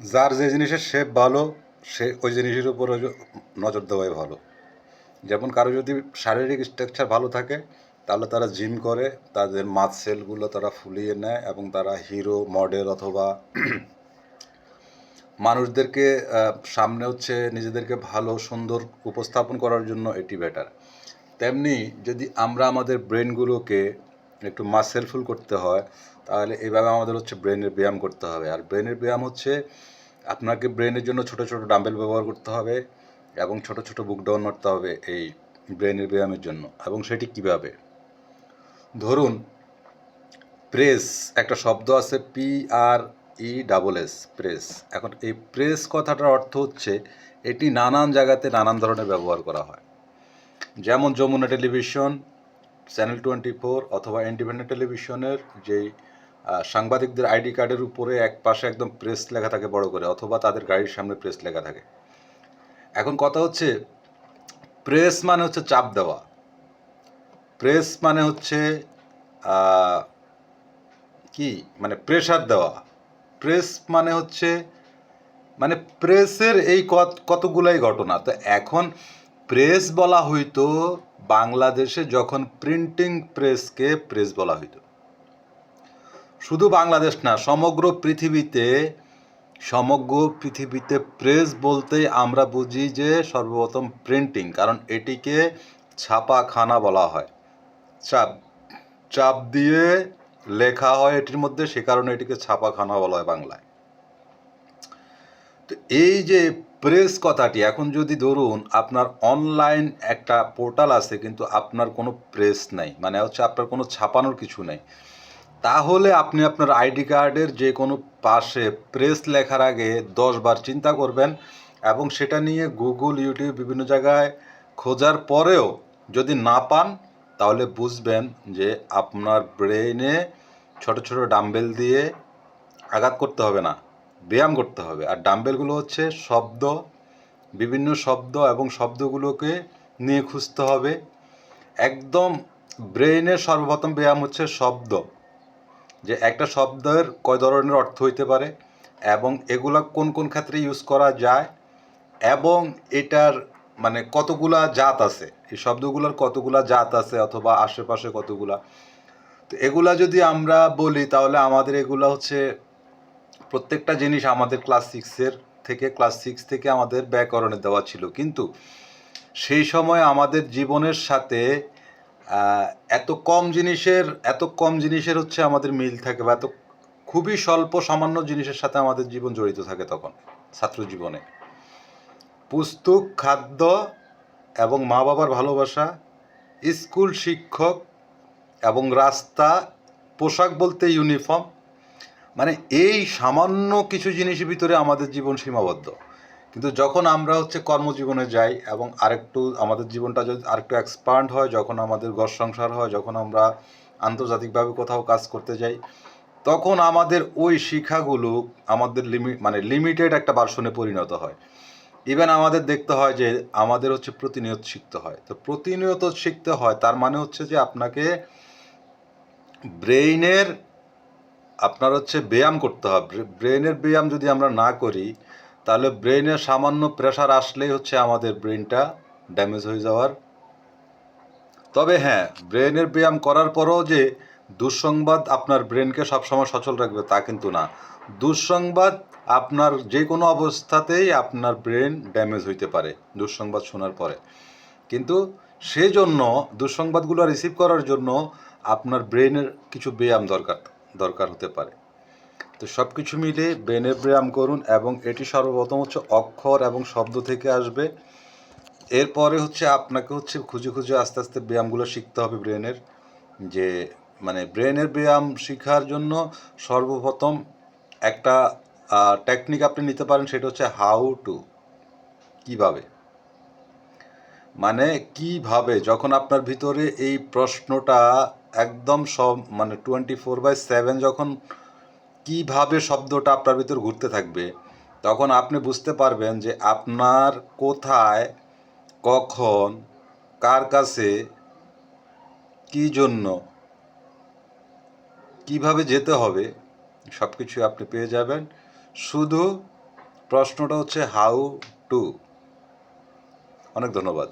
যার যে জিনিসের শেপ ভালো, সে ওই জিনিসের উপর নজর দেওয়াই ভালো। যেমন কারও যদি শারীরিক স্ট্রাকচার ভালো থাকে, তাহলে তারা জিম করে, তাদের মাসেলগুলো তারা ফুলিয়ে নেয় এবং তারা হিরো মডেল অথবা মানুষদেরকে সামনে হচ্ছে নিজেদেরকে ভালো, সুন্দর উপস্থাপন করার জন্য এটি বেটার তেমনি যদি আমরা আমাদের ব্রেনগুলোকে একটু মাসেলফুল করতে হয়, তাহলে এইভাবে আমাদের হচ্ছে ব্রেনের ব্যায়াম করতে হবে। আর ব্রেনের ব্যায়াম হচ্ছে আপনাকে ব্রেনের জন্য ছোট ছোট ডাম্বেল ব্যবহার করতে হবে এবং ছোট ছোট বুক ডাউন মারতে হবে এই ব্রেনের ব্যায়ামের জন্য। এবং সেটি কীভাবে? ধরুন প্রেস একটা শব্দ আছে P R E double S press এখন এই প্রেস কথাটার অর্থ হচ্ছে এটি নানান জায়গাতে নানান ধরনের ব্যবহার করা হয়। যেমন Jamuna television channel twenty four অথবা ইন্ডিপেন্ডেন্ট টেলিভিশনের যেই সাংবাদিকদের আইডি কার্ডের উপরে এক পাশে একদম প্রেস লেখা থাকে বড় করে, অথবা তাদের গাড়ির সামনে প্রেস লেখা থাকে। এখন কথা হচ্ছে প্রেস মানে হচ্ছে চাপ দেওয়া। প্রেস মানে হচ্ছে কি? মানে প্রেশার দেওয়া। প্রেস মানে হচ্ছে মানে প্রেসের এই কত, কতগুলাই ঘটনা। তো এখন প্রেস বলা হইতো বাংলাদেশে যখন প্রিন্টিং প্রেসকে প্রেস বলা হইতো। শুধু বাংলাদেশ না, সমগ্র পৃথিবীতে সমগ্র পৃথিবীতে প্রেস বলতেই আমরা বুঝি যে সর্বপ্রথম প্রিন্টিং কারণ এটিকে ছাপাখানা বলা হয়। চাপ চাপ দিয়ে লেখা হয় এটির মধ্যে, সে কারণে এটিকে ছাপাখানা বলা হয় বাংলায়। তো এই যে প্রেস কথাটি। এখন যদি ধরুন আপনার অনলাইন একটা পোর্টাল আছে কিন্তু আপনার কোনো প্রেস নাই মানে হচ্ছে আপনার কোনো ছাপানোর কিছু নেই, তাহলে আপনি আপনার আইডি কার্ডের যে কোনো পাশে প্রেস লেখার আগে দশবার চিন্তা করবেন এবং সেটা নিয়ে গুগল ইউটিউব বিভিন্ন জায়গায় খোঁজার পরেও যদি না পান, তাহলে বুঝবেন যে আপনার ব্রেইনে ছোট ছোট ডাম্বেল দিয়ে আঘাত করতে হবে না। ব্যায়াম করতে হবে। আর ডাম্বেলগুলো হচ্ছে শব্দ, বিভিন্ন শব্দ এবং শব্দগুলোকে নিয়ে খুঁজতে হবে। একদম ব্রেইনের সর্বপ্রথম ব্যায়াম হচ্ছে শব্দ, যে একটা শব্দের কয় ধরনের অর্থ হইতে পারে এবং এগুলা কোন কোন ক্ষেত্রে ইউজ করা যায় এবং এটার মানে কতগুলা জাত আছে, এই শব্দগুলোর কতগুলা জাত আছে অথবা আশেপাশে কতগুলা। তো এগুলা যদি আমরা বলি তাহলে আমাদের এগুলা হচ্ছে প্রত্যেকটা জিনিস আমাদের ক্লাস সিক্সের থেকে ক্লাস সিক্স থেকে আমাদের ব্যাকরণে দেওয়া ছিল। কিন্তু সেই সময় আমাদের জীবনের সাথে এত কম জিনিসের, এত কম জিনিসের হচ্ছে আমাদের মিল থাকে বা এত খুবই স্বল্প সামান্য জিনিসের সাথে আমাদের জীবন জড়িত থাকে তখন, ছাত্র জীবনে। পুস্তক, খাদ্য এবং মা বাবার ভালোবাসা, স্কুল শিক্ষক এবং রাস্তা, পোশাক বলতে ইউনিফর্ম মানে এই সামান্য কিছু জিনিসের ভিতরে আমাদের জীবন সীমাবদ্ধ। কিন্তু যখন আমরা হচ্ছে কর্মজীবনে যাই এবং আরেকটু আমাদের জীবনটা যদি আরেকটু এক্সপান্ড হয়, যখন আমাদের ঘর সংসার হয়, যখন আমরা আন্তর্জাতিকভাবে কোথাও কাজ করতে যাই, তখন আমাদের ওই শিক্ষাগুলো আমাদের লিমিট মানে লিমিটেড একটা ভার্সনে পরিণত হয়। ইভেন আমাদের দেখতে হয় যে আমাদের হচ্ছে প্রতিনিয়ত শিখতে হয়। তো প্রতিনিয়ত শিখতে হয়, তার মানে হচ্ছে যে আপনাকে ব্রেইনের আপনার হচ্ছে ব্যায়াম করতে হবে। ব্রেনের ব্যায়াম যদি আমরা না করি, তাহলে ব্রেনের সামান্য প্রেশার আসলেই হচ্ছে আমাদের ব্রেনটা ড্যামেজ হয়ে যাওয়ার। তবে হ্যাঁ ব্রেনের ব্যায়াম করার পরও যে দুঃসংবাদ আপনার ব্রেনকে সবসময় সচল রাখবে তা কিন্তু না। দুঃসংবাদ আপনার যে কোনো অবস্থাতেই আপনার ব্রেন ড্যামেজ হইতে পারে, দুঃসংবাদ শোনার পরে। কিন্তু সেই জন্য দুঃসংবাদগুলো রিসিভ করার জন্য আপনার ব্রেনের কিছু ব্যায়াম দরকার। দরকার হতে পারে। তো সব কিছু মিলে ব্রেনের ব্যায়াম করুন এবং এটি সর্বপ্রথম হচ্ছে অক্ষর এবং শব্দ থেকে আসবে। এরপরে হচ্ছে আপনাকে হচ্ছে খুঁজে খুঁজে আস্তে আস্তে ব্যায়ামগুলো শিখতে হবে ব্রেনের। যে মানে ব্রেনের ব্যায়াম শেখার জন্য সর্বপ্রথম একটা টেকনিক আপনি নিতে পারেন, সেটা হচ্ছে হাউ টু কীভাবে? মানে কীভাবে? যখন আপনার ভিতরে এই প্রশ্নটা একদম সব মানে টোয়েন্টি ফোর বাই সেভেন যখন কীভাবে শব্দটা আপনার ভিতর ঘুরতে থাকবে, তখন আপনি বুঝতে পারবেন যে আপনার কোথায়, কখন, কার কাছে, কি জন্য, কীভাবে যেতে হবে সব কিছু আপনি পেয়ে যাবেন। শুধু প্রশ্নটা হচ্ছে হাউ টু অনেক ধন্যবাদ।